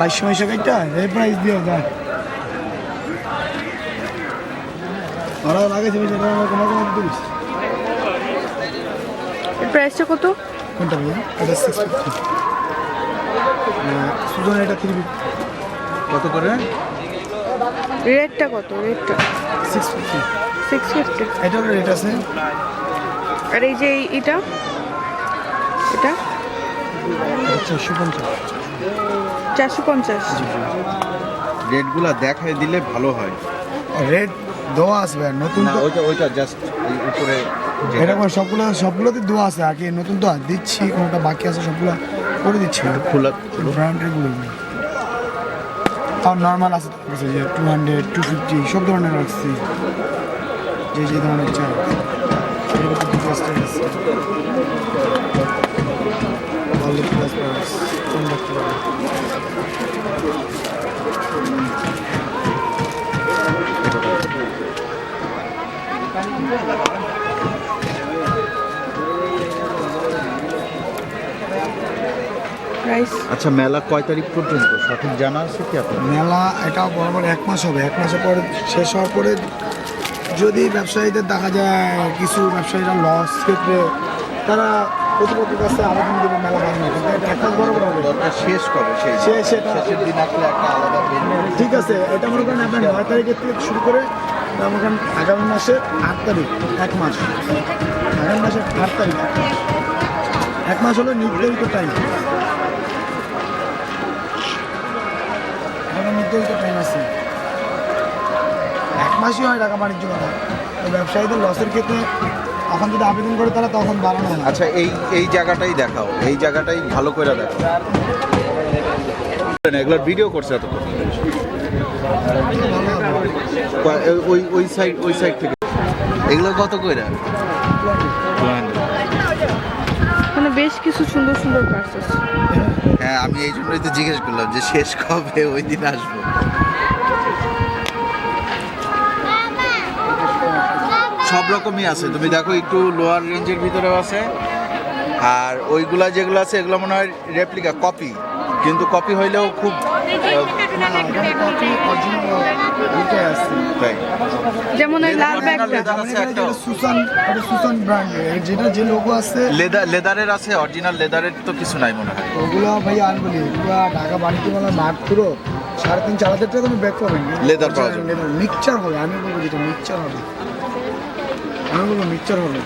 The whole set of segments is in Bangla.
বাইশশো পয়সা কাইটা এই প্রাইস দিয়ে যায় ওরা লাগাইছে প্রাইসটা কত? কোনটা ভাই এটা সিক্স ফিফটি সুজন এটা থ্রি কত করে? রেটটা কত? রেটটা সিক্স ফিফটি সিক্স ফিফটি এটার রেট আছে। আর এই যে এটা? এটা? চারশো পঞ্চাশ। চারশো পঞ্চাশ। রেটগুলা দেখায় দিলে ভালো হয়। রেট দেওয়া আসবে আর নতুন না তো ওইটা ওইটা জাস্ট উপরে যেটা- এরকম সবগুলো সবগুলোতে দেওয়া আছে। আগে নতুন তো আর দিচ্ছি কোনোটা বাকি আছে সবগুলো করে দিচ্ছি। খোলা ব্র্যান্ডেরগুলো তাও নর্মাল আছে যে টু হান্ড্রেড টু ফিফটি সব ধরনের রাখছি যে যে ধরনের চাই। উপর দুটো প্রাইস আচ্ছা মেলা কয় তারিখ পর্যন্ত? সঠিক জানা আছে কি আপনার? মেলা এটা বরাবর এক মাস হবে। এক মাসের পরে শেষ হওয়ার পরে যদি ব্যবসায়ীদের দেখা যায় কিছু ব্যবসায়ীরা লস ক্ষেত্রে তারা প্রতিপক্ষের কাছে আবেদন দেবে মেলা ভাঙবে কিন্তু এটা এক মাস বরাবর হবে। দরকার শেষ কবে? সেই সে- শেষের দিন আসলে একটা আলাদা ঠিক আছে এটা মনে করেন আপনার নয় তারিখের থেকে শুরু করে মনে করেন আগামী মাসের আট তারিখ এক মাস। আগামী মাসের আট তারিখ। এক মাস হলো নির্ধারিত টাইম নির্ধারিত টাইম আছে। এক মাসই হয় টাকা বাণিজ্য করা তো ব্যবসায়ীদের লসের ক্ষেত্রে এখন যদি আবেদন করে তারা তখন বাড়ানো হয় আচ্ছা এই এই জায়গাটাই দেখাও। এই জায়গাটাই ভালো করে দেখাও। এগুলোর ভিডিও করছে এত। ওই ওই সাইড ওই সাইড থেকে। এগুলো কত করে বেশ কিছু সুন্দর সুন্দর পার্স আছে। হ্যাঁ আমি এই জন্যই তো জিজ্ঞেস করলাম যে শেষ কবে ওই দিন আসব? সব রকমই আছে। তুমি দেখো একটু লোয়ার রেঞ্জের ভিতরেও আছে। আর ওইগুলা যেগুলো আছে এগুলো মনে হয় রেপ্লিকা কপি কিন্তু কপি হইলেও খুব তাই। যেমন ওই লাল ব্যাগটা। লেদার সুসান এটা সুসান ব্র্যান্ডের যেটা যে লোগো আছে লেদার লেদারের আছে অরিজিনাল লেদারের তো কিছু নাই মনে হয়। ওগুলো ভাই আর বলি পুরো ঢাকা বাণিজ্য মেলা মাঠ পুরো। সাড়ে তিন চার হাজার টাকা তুমি ব্যাক পাবেন। Leather পাওয়া যাবে। মিক্সচার হবে। আমি বলব যেটা মিক্সচার হবে। আমি বলব মিক্সচার হবে।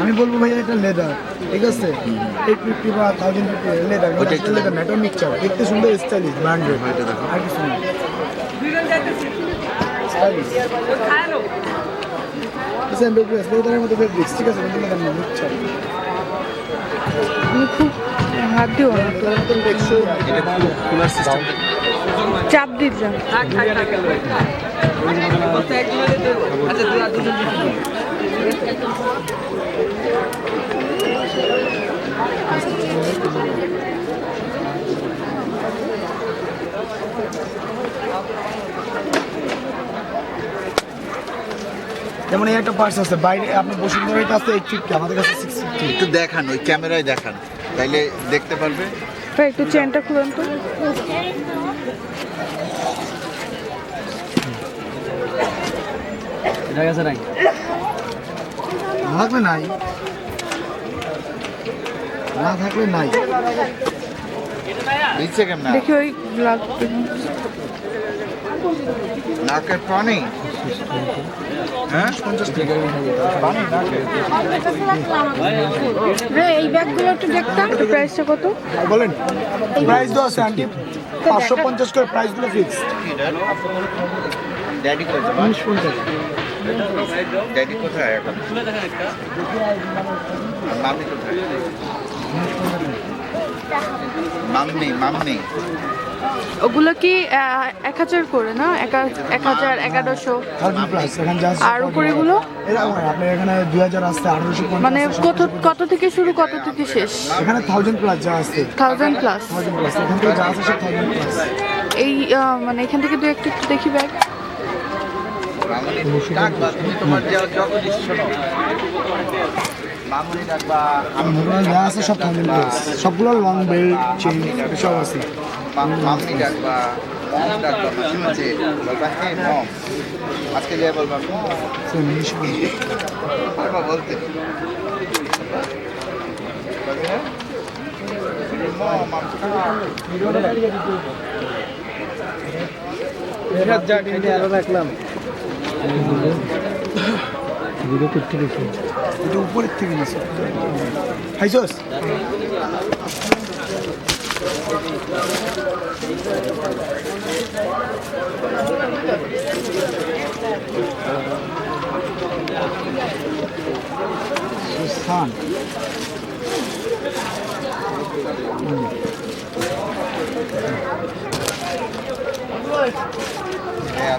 আমি বলব ভাই এটা লেদার ঠিক আছে? এইট ফিফটি বা থাউজেন্ড ফিফটি লেদার লেদার এটা মিক্সচার দেখতে সুন্দর স্টাইলিশ ব্র্যান্ডেড আর কিছু না। আচ্ছা ফেব্রিক্স লেদারের মধ্যে ফেব্রিক্স ঠিক আছে কিন্তু লেদার না মিক্সচার খুব হাত দিও না। লেদারের মতন টেকসই এটা কুলার সিস্টেম চাপ দিলাম যেমন এই একটা পার্স আছে বাইরে আপনার বসুন্ধরাইতে আছে এইট ফিফটি আমাদের কাছে সিক্স ফিফটি একটু দেখান ওই ক্যামেরায় দেখান। তাইলে দেখতে পারবে। ভাই একটু চেনটা খুলেন তো। না থাকলে নাই। না থাকলে নাই। দিচ্ছে কেমন? দেখি ওই নাকের নাকে এই ব্যাগগুলো একটু দেখতাম প্রাইসটা কত? বলেন। প্রাইস তো আছে আন্টি। পাঁচশো পঞ্চাশ করে প্রাইসগুলো ফিক্স ড্যাডি ড্যাডি কোথায় এখন? মাম্মি কোথায়? Mummy mummy. ওগুলো কি এক হাজার করে না? এক এক হাজার এগারোশো। থাউজেন্ড প্লাস আর উপরেগুলো এরকম আপনার এখানে দুই হাজার মানে কত কত থেকে শুরু কত থেকে শেষ? এখানে থাউজেন্ড প্লাস যা আছে থাউজেন্ড প্লাস এই মানে এখান থেকে দু একটু একটু দেখি ব্যাগ তোমার ওগুলো যা আছে সব থার্মিন প্লেস সবগুলো লং বেল্ট চেইন সব আছে আজকে যে বলবা বলতে মম রাখলাম করতে দেখি এটা উপরের থেকে নিছে খাইছস সুস্থান। হ্যাঁ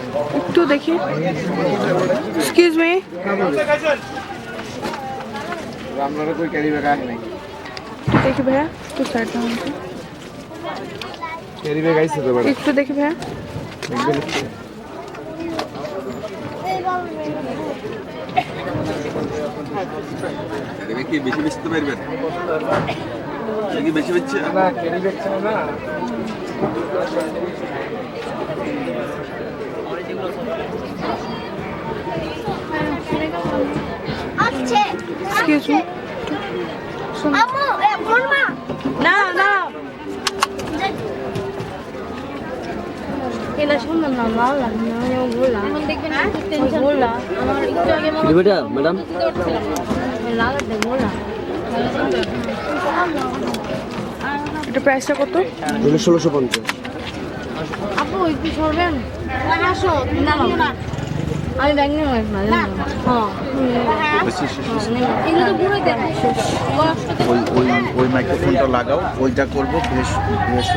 একটু দেখি এক্সকিউজ মি রামনারে কই ক্যারি ব্যাগ আনি নাই দেখি ভাইয়া একটু সাইড দাও ক্যারি ব্যাগ আইছে তো একটু দেখি ভাইয়া এটা কি বেশি বেচতে পারবেন এটা কি বেশি বেচছে না ক্যারি ব্যাগ ছিল না এক্সকিউজ মি আম্মু এ ফোন মা না না। বেটা ম্যাডাম। এটা প্রাইসটা কত? ষোলোশো পঞ্চাশ। আপু একটু সরবেন। না। আমি ব্যাগ নিয়ে না। হ্যাঁ। ওই ওই ওই মাইক্রোফোনটা লাগাও ওইটা করব বেশ বেশ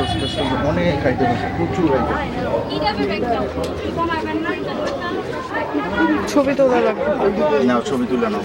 অনেক আইটেম আছে প্রচুর ছবি তোলা লাগবে। নাও ছবি তুলে নাও।